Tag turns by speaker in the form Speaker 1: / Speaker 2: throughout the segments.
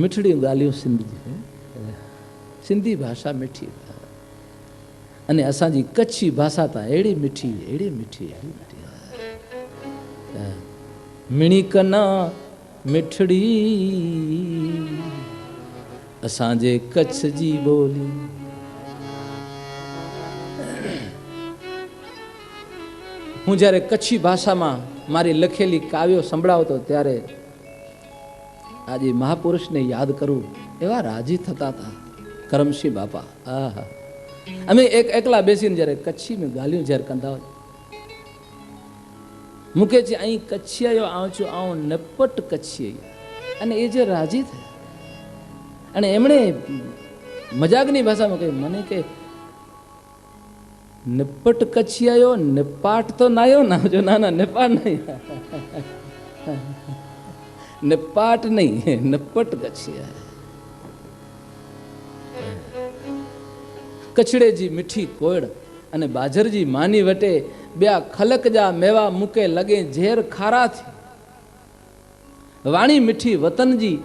Speaker 1: મીઠડી ॻाल्हियूं सिंध जी सिंधी भाषा मिठी अने असांजी कच्छी भाषा त अहिड़ी मिठी अहिड़ी मिठी अहिड़ी मिठी त मिणी कना मिठड़ी असांजे कच्छ जी ॿोली હું જ્યારે કચ્છી ભાષામાં મારી લખેલી કાવ્યો સંભળાવતો ત્યારે આજે મહાપુરુષને યાદ કરું એવા રાજી થતા હતા. કરમસિંહ બાપા, આહા. અમે એક એકલા બેસીને જ્યારે કચ્છી મેં ગાલ્યું જ્યારે કંધાવ. મૂકે છે અહીં કચ્છિયાયો આવું આવો નપટ કચ્છી અને એ જે રાજી થયા. અને એમણે મજાકની ભાષામાં કહ્યું, મને કે નિપટ આવ્યો નિપાટ તો નાયો ના જો ના ના નિપાટ નહીં નિપાટ નહીં, નિપટ કછિયા કચડેજી મીઠી કોયડ અને બાજરજી માની વટે બે ખલકજા મેવા મૂકે લગે ઝેર ખારાથી. વાણી મીઠી વતનજી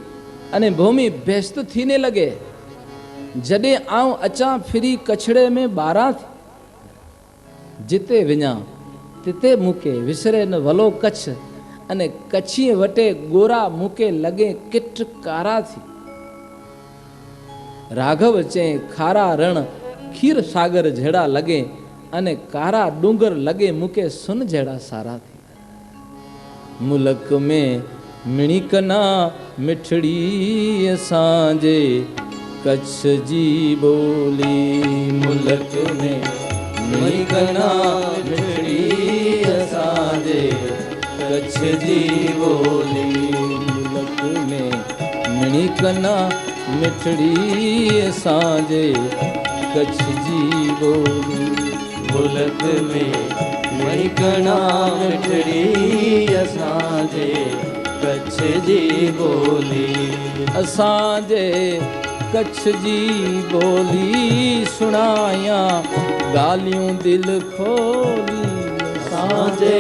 Speaker 1: અને ભૂમિ ભેસ્ત થીને લગે, જડે આવ અચા ફિરી કછડે में બારાથી. જીતે વિના, તિતે મૂકે વિસરે ન વલો કચ્છ. અને કચ્છી વટે ગોરા મૂકે લગે કિટ કારાથી. રાઘવ ચે ખારા રણ ખીર સાગર જેડા લગે અને કારા ડુંગર લગે મૂકે સુન જેડા સારાથી. મુલક में મિણિકના મિઠડી સાંજે કચ્છ જી બોલી. મુલક में મિણિકના મિઠડી કચ્છ જી બોલી મુલક में મિણિકના મિઠડી સાંજે કચ્છ જી બોલી
Speaker 2: मुलक में मणिकणा मिठड़ी असांजे कच्छ जी बोली
Speaker 1: असांजे कच्छ जी बोली सुणाया ॻाल्हियूं दिलि खोली
Speaker 2: असांजे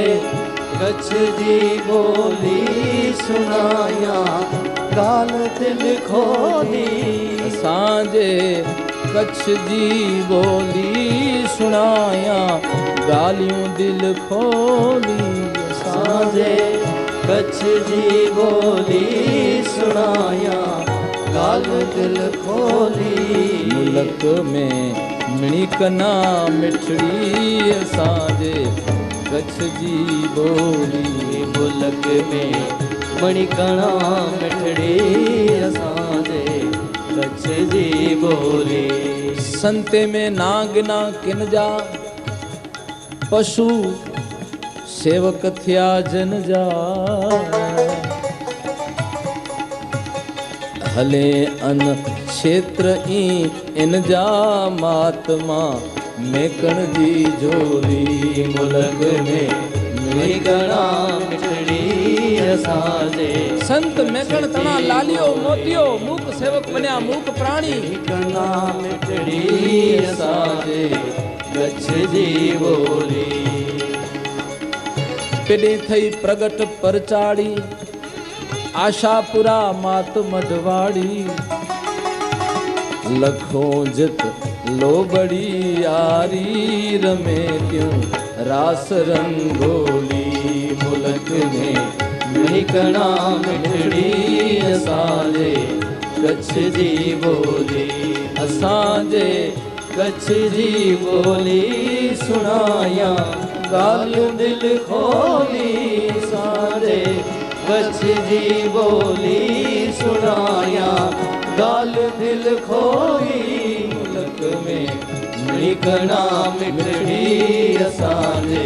Speaker 2: कच्छ जी बोली सुनाया गाल दिल खोली
Speaker 1: असांजे कच्छ जी बोली सुणाया ॻाल्हियूं दिलि खोली
Speaker 2: असांजे कच्छ जी बोली सुनाया गाल दिल खोली
Speaker 1: मुलक में मिणिकना मिठड़ी असांजे कच्छ जी बोली
Speaker 2: मुलक में मणिकणा मिठड़ी असांजे कच्छ जी बोली
Speaker 1: संते में नागना किन जा पशु सेवक थिया जन जा हले अन क्षेत्र ई इन जा महात्मा મેકણજી જોલી મુલક
Speaker 2: મે મેકણા મીઠડી
Speaker 1: સાજે. સંત મેકણ તણા લાલિયો મોતિયો મૂક સેવક બન્યા મૂક
Speaker 2: પ્રાણી. મેકણા મીઠડી સાજે. ગચ્છજી બોલી.
Speaker 1: પેડી થઈ પ્રગટ પરચાડી. આશાપુરા માત મધવાડી લખો જત લોબડી યારી રમે ત્યું. રાસ રંગોલી મુલક ને
Speaker 2: નીકણા મીઠડી અસાજે. કચ્છ જી બોલી
Speaker 1: અસાજે.
Speaker 2: કચ્છ જી બોલી સુણાયા. ગાલ દિલ ખોલી સારે કચ્છ જી બોલી સુણાયા. गाल दिल खोई मुल्क में मिकणा मिठड़ी असांजे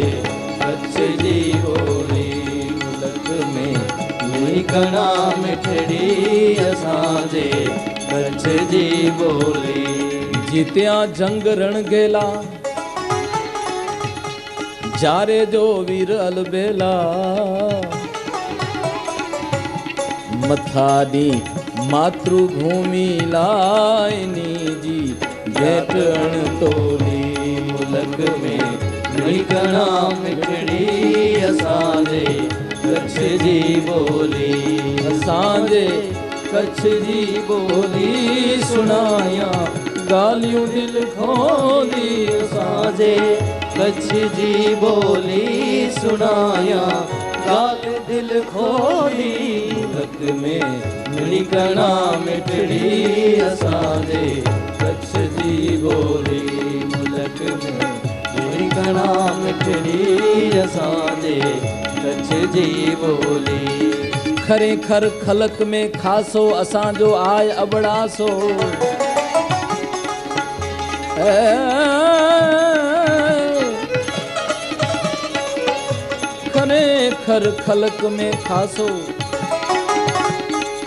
Speaker 2: कच्छ जी होली मुल्क में मिकणा मिठड़ी असांजे कच्छ जी बोली
Speaker 1: जीतिया जंग रण गेला जारे जो वीर अलबेला मथानी માતૃભૂમિ લાયની જી જેટણ તોલી
Speaker 2: મુલક મે. મિલકણા મિઠડી અસાંજે કચ્છ જી બોલી.
Speaker 1: અસાંજે
Speaker 2: કચ્છ જી બોલી સુણાયા ગાલિયું દિલ ખોલી અસાંજે કચ્છ જી બોલી સુણાયા ગાલ દિલ ખોલી वक़्त में मिली कणा असांजे कच्छ जी ॿोली मुल्क में मिली कणा असांजे कच्छ जी ॿोली
Speaker 1: खरे खर ख़लक में खासो असांजो आय अबड़ासो खर खलक में खासो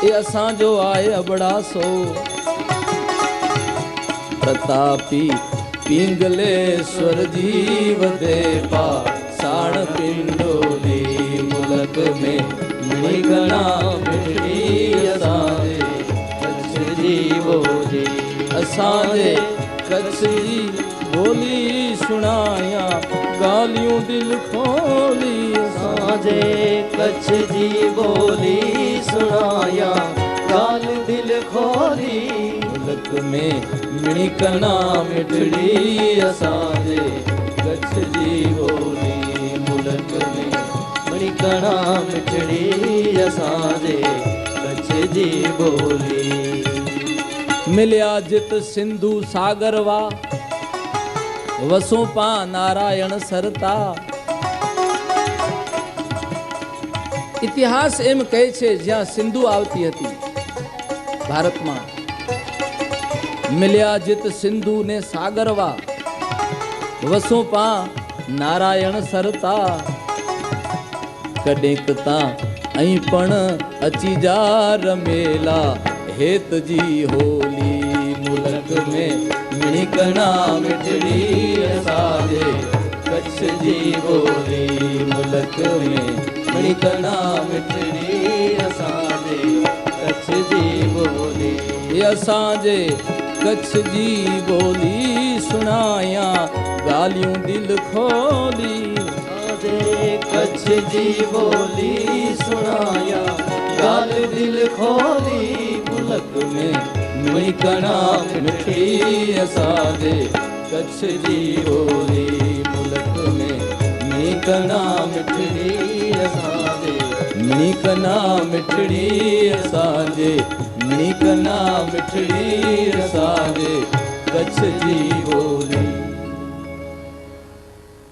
Speaker 1: એ असांजो आहे अबड़ासो प्रतापी पिंगलेश्वर जीव देवा साण पिंडोली मुलक में
Speaker 2: मिली घणा मिठड़ी कच्छ जी बोली
Speaker 1: असांजे कच्छ जी बोली सुणाया गालियूं दिल खोली
Speaker 2: साजे कच्छ जी बोली सुनाया गाल दिल खोली
Speaker 1: मुलक में मिणिकना मिठड़ी असांजे कच्छ जी बोली मुलक में
Speaker 2: मणिकणा मिठड़ी असाजे कच्छ जी बोली
Speaker 1: मिलिया जित सिंधु सागर वा વસો નારાયણ સરતા. ઇતિહાસ એમ કહે છે, જ્યાં સિંધુ આવતી હતી, ભારતમાં. મિલ્યા જીત સિંધુ ને સાગરવા. વસો પા નારાયણ સરતા. કડેક તા અહીં પણ અચી જા રમેલા હેતજી હોલી. ढोलक में
Speaker 2: निकना मिठड़ी साजे कच्छ जी बोली मुलक में निकना मिठड़ी साजे कच्छ जी बोली
Speaker 1: असांजे कच्छ जी बोली सुनाया गालियूं दिल खोली
Speaker 2: कच्छ जी बोली सुनाया गाल दिल खोली मुलक में
Speaker 1: મુકણા મીઠી અસાદે કચ્છ જીવોની મુલક
Speaker 2: મે નીકણા મીઠડી
Speaker 1: અસાદે નીકણા મીઠડી અસાદે નીકણા મીઠડી અસાદે કચ્છ જીવોની.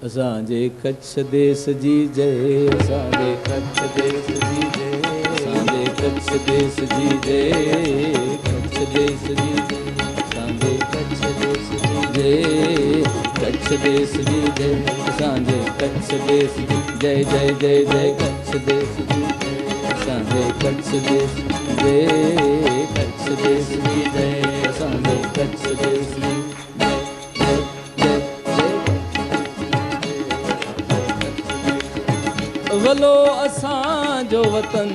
Speaker 1: असांजे कच्छ देश जी जय असांजे कच्छ देश जी जय असांजे कच्छ देश जी जय ديش جي اسان جي ڪڇ ديش جي جئي ڪڇ ديش جي جئي اسان جي ڪڇ ديش جي جئي جئي جئي جئي ڪڇ ديش جي اسان جي ڪڇ ديش جئي ڪڇ ديش جي جئي اسان جي ڪڇ ديش جي ولو اسان جو وطن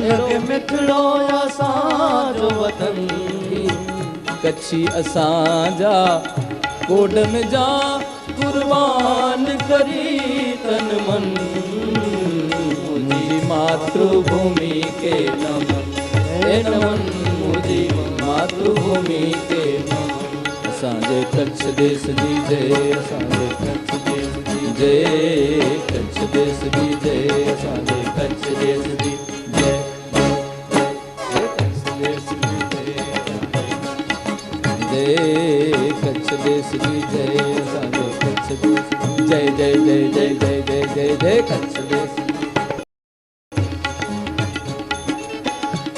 Speaker 2: लगे मिठड़ो असांजो वतन
Speaker 1: कच्छी असांजा कोड में जा कुर्बान करी तन मन मुंहिंजी मातृभूमि के नमन हे नमन मुंहिंजी मातृभूमि के नमन असांजे कच्छ देश जी जय असांजे कच्छ देश जी जय कच्छ देश जी जय असांजे कच्छ देश जी કચ્છની જય સાજે કચ્છની જય જય
Speaker 2: જય જય જય જય જય જય કચ્છની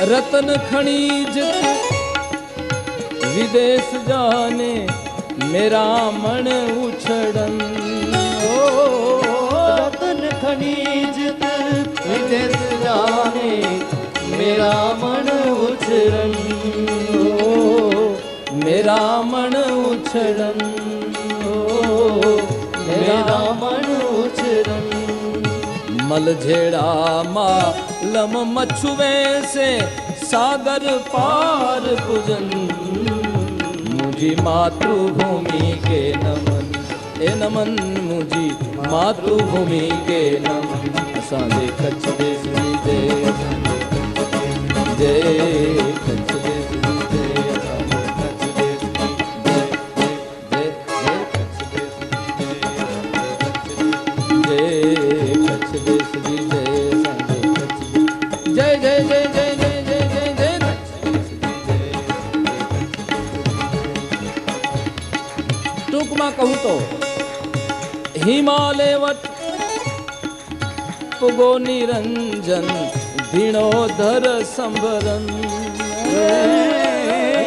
Speaker 1: રતન ખણીજ વિદેશ જાને મેરા
Speaker 2: મણ ઉછડન રતન
Speaker 1: ખણીજ વિદેશ જાને મેરા મણ ઉછડન રામણ ઉછરન રામણ ઉછરન મલઝેડામાં લમ મછુવે સે સાગર પાર પૂજન. મુજી માતૃભૂમિ કે નમન. એ નમન મુજી માતૃભૂમિ કે નમન. અસાંજે કચ્છ દેશ જય. જય કચ્છ. તો હિમાલયવટ પુગો નિરંજન ભીણોધર સંભરન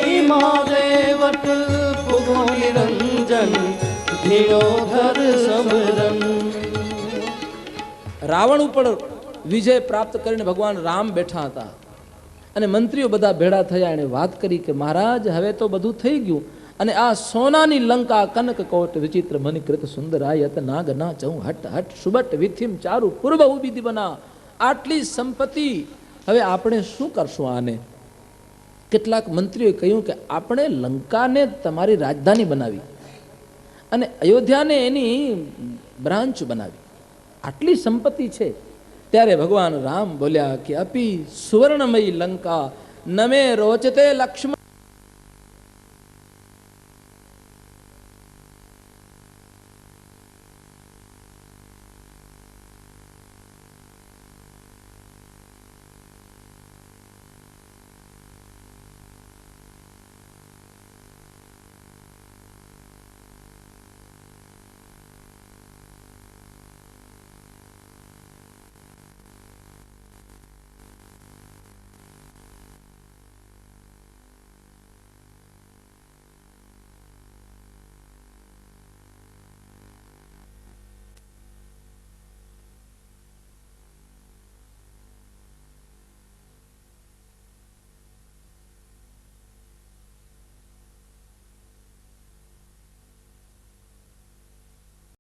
Speaker 2: હિમાદેવટ પુગો નિરંજન ધીરોધર સંભરન
Speaker 1: રાવણ ઉપર વિજય પ્રાપ્ત કરીને ભગવાન રામ બેઠા હતા. અને મંત્રીઓ બધા ભેળા થયા એણે વાત કરી કે મહારાજ હવે તો બધું થઈ ગયું. અને આ સોનાની લંકા કનક કોટ વિચિત્ર મણિકૃત સુંદરાયત નાગ ના ચૌ હટ હટ સુબટ વિથિમ ચારુ પૂર્વ ઊભી બના આટલી સંપત્તિ. હવે આપણે શું કરશું આને? કેટલાક મંત્રીઓએ કહ્યું કે આપણે લંકાને તમારી રાજધાની બનાવી અને અયોધ્યાને એની બ્રાન્ચ બનાવી. આટલી સંપત્તિ છે. ત્યારે ભગવાન રામ બોલ્યા કે અપી સુવર્ણમયી લંકા નમે રોચતે લક્ષ્મણ